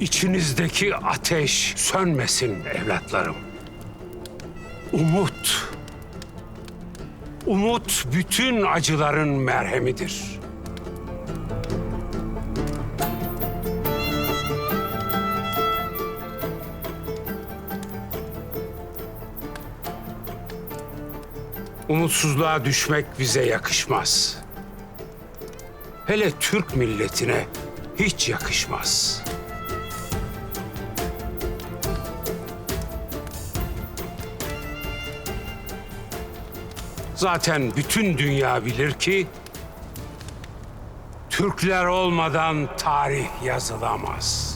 İçinizdeki ateş sönmesin evlatlarım. Umut. Umut bütün acıların merhemidir. Umutsuzluğa düşmek bize yakışmaz. Hele Türk milletine hiç yakışmaz. Zaten bütün dünya bilir ki Türkler olmadan tarih yazılamaz.